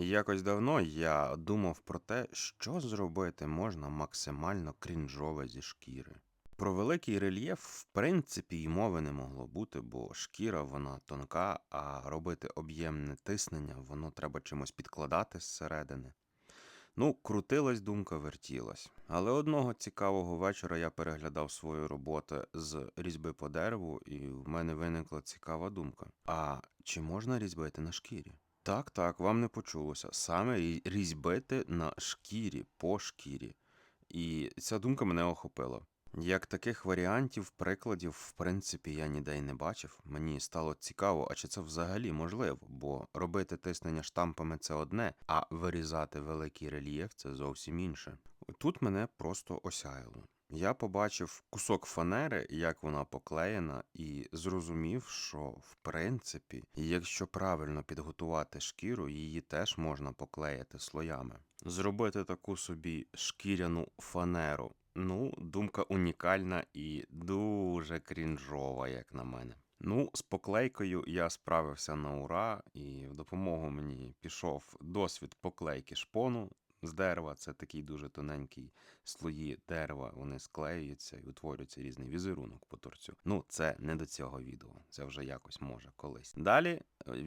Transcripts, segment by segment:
Якось давно я думав про те, що зробити можна максимально крінжове зі шкіри. Про великий рельєф, в принципі, й мови не могло бути, бо шкіра вона тонка, а робити об'ємне тиснення, воно треба чимось підкладати зсередини. Ну, крутилась думка, вертілась. Але одного цікавого вечора я переглядав свої роботи з різьби по дереву, і в мене виникла цікава думка: а чи можна різьбити на шкірі? Так, так, вам не почулося. Саме рі- різьбити на шкірі, по шкірі. І ця думка мене охопила. Як таких варіантів, прикладів, в принципі, я ніде й не бачив. Мені стало цікаво, а чи це взагалі можливо, бо робити тиснення штампами це одне, а вирізати великий рельєф це зовсім інше. Тут мене просто осяяло. Я побачив кусок фанери, як вона поклеєна, і зрозумів, що в принципі, якщо правильно підготувати шкіру, її теж можна поклеїти слоями. Зробити таку собі шкіряну фанеру. Ну, думка унікальна і дуже крінжова, як на мене. Ну, з поклейкою я справився на ура, і в допомогу мені пішов досвід поклейки шпону з дерева. Це такий дуже тоненький слої дерева, вони склеюються і утворюється різний візерунок по торцю. Ну, це не до цього відео, це вже якось може колись. Далі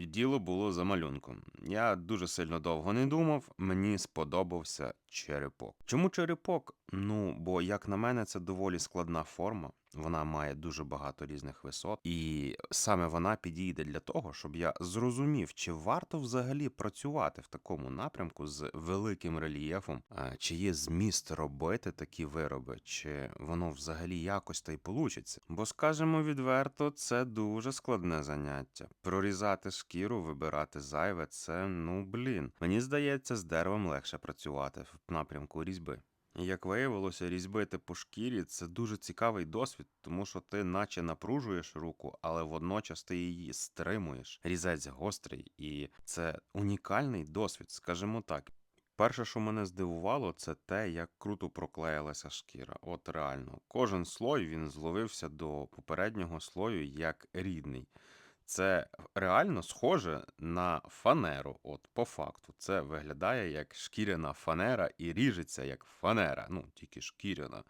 діло було за малюнком. Я дуже сильно довго не думав, мені сподобався черепок. Чому черепок? Ну, бо, як на мене, це доволі складна форма. Вона має дуже багато різних висот, і саме вона підійде для того, щоб я зрозумів, чи варто взагалі працювати в такому напрямку з великим рельєфом, чи є зміст робити такі вироби, чи воно взагалі якось та й получиться. Бо скажемо відверто, це дуже складне заняття. Прорізати шкіру, вибирати зайве, це ну блін. Мені здається, з деревом легше працювати в напрямку різьби. Як виявилося, різьбити по шкірі це дуже цікавий досвід, тому що ти наче напружуєш руку, але водночас ти її стримуєш. Різець гострий, і це унікальний досвід, скажімо так. Перше, що мене здивувало, це те, як круто проклеїлася шкіра. От реально, кожен слой він зловився до попереднього слою як рідний. Це реально схоже на фанеру. От по факту, це виглядає як шкіряна фанера і ріжеться як фанера. Ну, тільки шкіряна.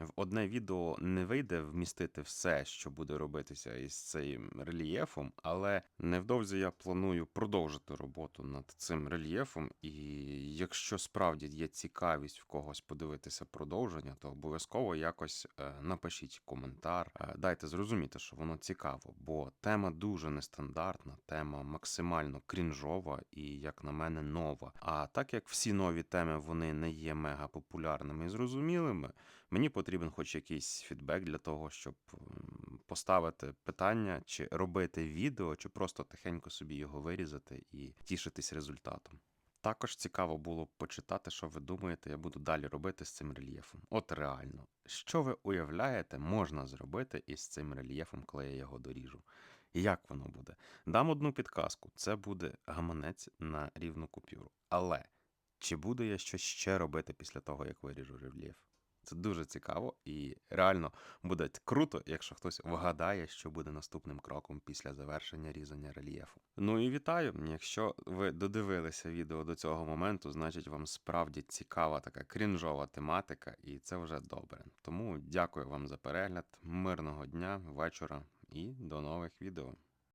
В одне відео не вийде вмістити все, що буде робитися із цим рельєфом, але невдовзі я планую продовжити роботу над цим рельєфом. І якщо справді є цікавість в когось подивитися продовження, то обов'язково якось е, напишіть коментар, е, дайте зрозуміти, що воно цікаво, бо тема дуже нестандартна, тема максимально крінжова і, як на мене, нова. А так як всі нові теми вони не є мега популярними і зрозумілими, мені потрібен хоч якийсь фідбек для того, щоб поставити питання, чи робити відео, чи просто тихенько собі його вирізати і тішитись результатом. Також цікаво було б почитати, що ви думаєте, я буду далі робити з цим рельєфом. От реально, що ви уявляєте, можна зробити із цим рельєфом, коли я його доріжу. Як воно буде? Дам одну підказку: це буде гаманець на рівну купюру. Але чи буду я щось ще робити після того, як виріжу рельєф? Це дуже цікаво і реально буде круто, якщо хтось вгадає, що буде наступним кроком після завершення різання рельєфу. Ну і вітаю! Якщо ви додивилися відео до цього моменту, значить вам справді цікава така крінжова тематика, і це вже добре. Тому дякую вам за перегляд, мирного дня, вечора і до нових відео.